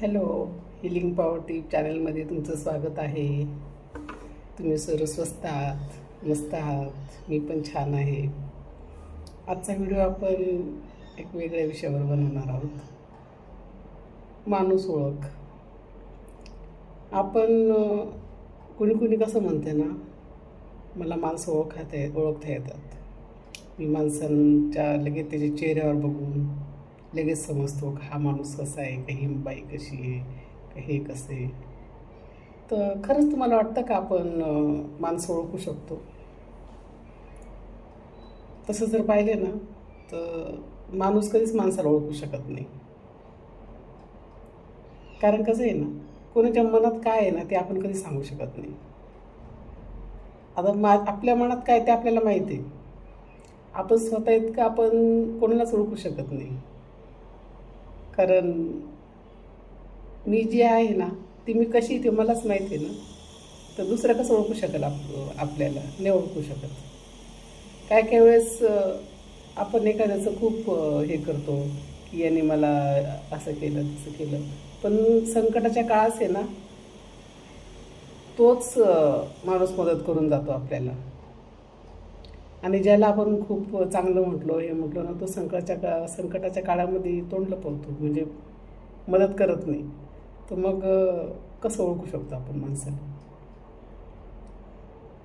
Hello healing power टीप चॅनलमध्ये तुमचं स्वागत आहे. तुम्ही सर्व स्वस्त आहात मस्त आहात मी पण छान आहे. आजचा व्हिडिओ आपण एक वेगळ्या विषयावर बनवणार आहोत. माणूस ओळख. आपण कुणी कुणी कसं म्हणते ना मला माणसं ओळखता येत ओळखता येतात. मी माणसांच्या लगेच त्याच्या चेहऱ्यावर बघून लगेच समजतो का हा माणूस कसा आहे का ही बाई कशी आहे का हे कसं आहे. तर खरंच तुम्हाला वाटतं का आपण माणसं ओळखू शकतो? तसं जर पाहिले ना तर माणूस कधीच माणसाला ओळखू शकत नाही. कारण कसं आहे ना कोणाच्या मनात काय आहे ना ते आपण कधी सांगू शकत नाही. आता मा आपल्या मनात काय ते आपल्याला माहिती आहे. आपण स्वतः इतकं आपण कोणालाच ओळखू शकत नाही. कारण मी जी आहे ना ती मी कशी ती मलाच माहिती आहे ना. तर दुसरं कसं ओळखू शकेल आप आपल्याला? नाही ओळखू शकत. काय काय वेळेस आपण एखाद्याचं खूप हे करतो की याने मला असं केलं तसं केलं. पण संकटाच्या काळास आहे ना तोच माणूस मदत करून जातो आपल्याला. आणि ज्याला आपण खूप चांगलं म्हटलो हे म्हटलो ना तो संकटाच्या का संकटाच्या काळामध्ये तोंड लपवतो म्हणजे मदत करत नाही. तर मग कसं ओळखू शकतो आपण माणसाला?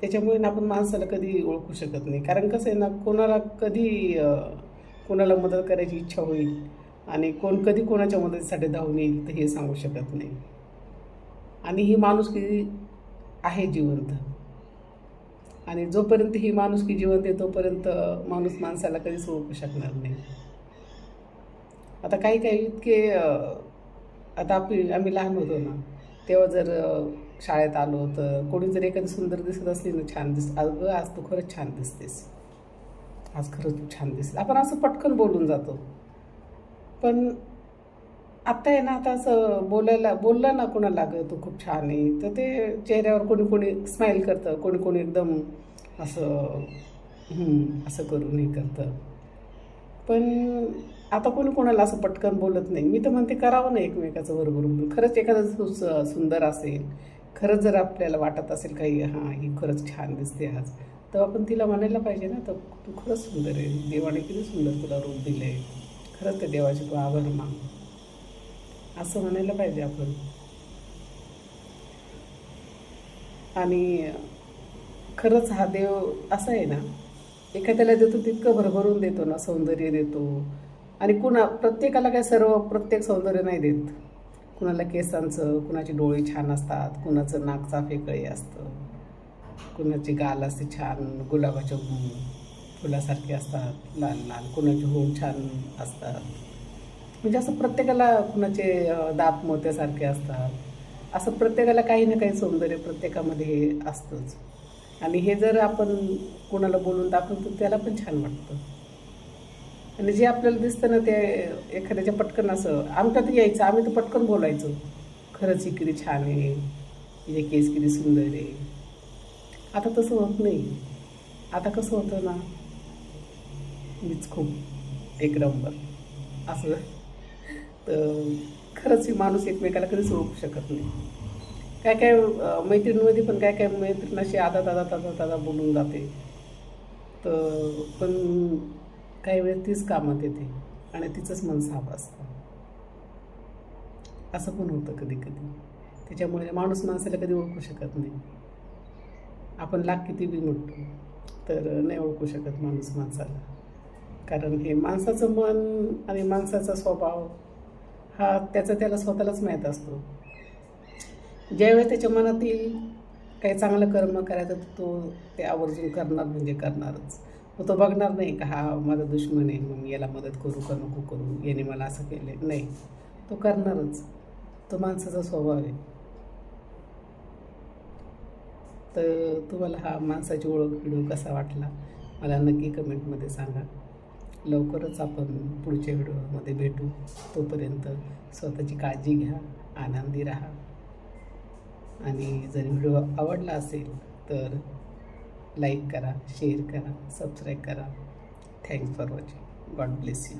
त्याच्यामुळे ना आपण माणसाला कधी ओळखू शकत नाही. कारण कसं आहे ना कोणाला कधी कोणाला मदत करायची इच्छा होईल आणि कोण कधी कोणाच्या मदतीसाठी धावून येईल तर हे सांगू शकत नाही. आणि ही माणूस माणुसकी आहे जिवंत. आणि जोपर्यंत ही माणुसकी जिवंत आहे तोपर्यंत माणूस माणसाला कधीच ओळखू शकणार नाही. आता काही काही इतके आता आपली आम्ही लहान होतो ना तेव्हा जर शाळेत आलो तर कोणी जर एखादी सुंदर दिसत असली ना छान दिस अगं आज तू खरंच छान दिसतेस. आज खरंच तू छान दिसते आपण असं पटकन बोलून जातो. पण आत्ता आहे ना आता असं बोलायला बोललं ना कोणाला लागं तू खूप छान आहे. तर ते चेहऱ्यावर कोणी कोणी स्माईल करतं कोणी कोणी एकदम असं असं करून हे करतं. पण आता कोणी कोणाला असं पटकन बोलत नाही. मी तर म्हणते करावं ना एकमेकाचं बरोबर खरंच एखादं सु- सुंदर असेल खरंच जर आपल्याला वाटत असेल काही हां ही खरंच छान दिसते आज. तर आपण तिला म्हणायला पाहिजे ना तर तू खरंच सुंदर आहे. देवाने किती सुंदर तुला रूप दिलं आहे खरंच त्या देवाचे तू आभार मान असं म्हणायला पाहिजे आपण. आणि खरंच हा देव असा आहे ना एखाद्याला देतो तितकं भरभरून देतो ना सौंदर्य देतो. आणि कुणा प्रत्येकाला काय सर्व प्रत्येक सौंदर्य नाही देत. कुणाला केसांचं कुणाची डोळे छान असतात कुणाचं नाक चाफेकळे असतं. कुणाची गाल असते छान गुलाबाच्या फुलासारखे असतात लाल लाल. कुणाचे होड छान असतात. म्हणजे असं प्रत्येकाला कुणाचे दात मोत्यासारखे असतात. असं प्रत्येकाला काही ना काही सौंदर्य प्रत्येकामध्ये हे असतंच. आणि हे जर आपण कोणाला बोलून दाखवून तर त्याला पण छान वाटतं. आणि जे आपल्याला दिसतं ना ते एखाद्याच्या पटकन असं आमच्यात यायचं आम्ही तर पटकन बोलायचो. खरंच ही किती छान आहे. हिचे केस किती सुंदर आहे. आता तसं होत नाही. आता कसं होतं ना मीच खूप एक नंबर. असं. तर खरंच ही माणूस एकमेकाला कधीच ओळखू शकत नाही. काय काय मैत्रिणीमध्ये पण काय काय मैत्रिणीशी आधा दादा दादा दादा बोलून जाते. तर पण काही वेळेस तीच कामात येते आणि तिचंच मन साफ असतं. असं पण होतं कधी कधी. त्याच्यामुळे माणूस माणसाला कधी ओळखू शकत नाही. आपण लाख किती बी म्हणतो तर नाही ओळखू शकत माणूस माणसाला. कारण हे माणसाचं मन आणि माणसाचा स्वभाव हा त्याचा त्याला स्वतःलाच माहीत असतो. ज्यावेळेस त्याच्या मनातील काही चांगलं कर्म करायचं तर तो ते आवर्जून करणार म्हणजे करणारच. मग तो बघणार नाही का हा माझा दुश्मन आहे मग मी याला मदत करू का नको करू? याने मला असं केलं नाही. तो करणारच. तो माणसाचा स्वभाव आहे. तर तुम्हाला हा माणसाची ओळख व्हिडिओ कसा वाटला? मला नक्की कमेंटमध्ये सांगा. लवकरच आपण पुढच्या व्हिडिओमध्ये भेटू. तोपर्यंत स्वतःची काळजी घ्या आनंदी राहा. आणि जर व्हिडिओ आवडला असेल तर लाईक करा शेअर करा सबस्क्राईब करा. Thanks for watching. God bless you.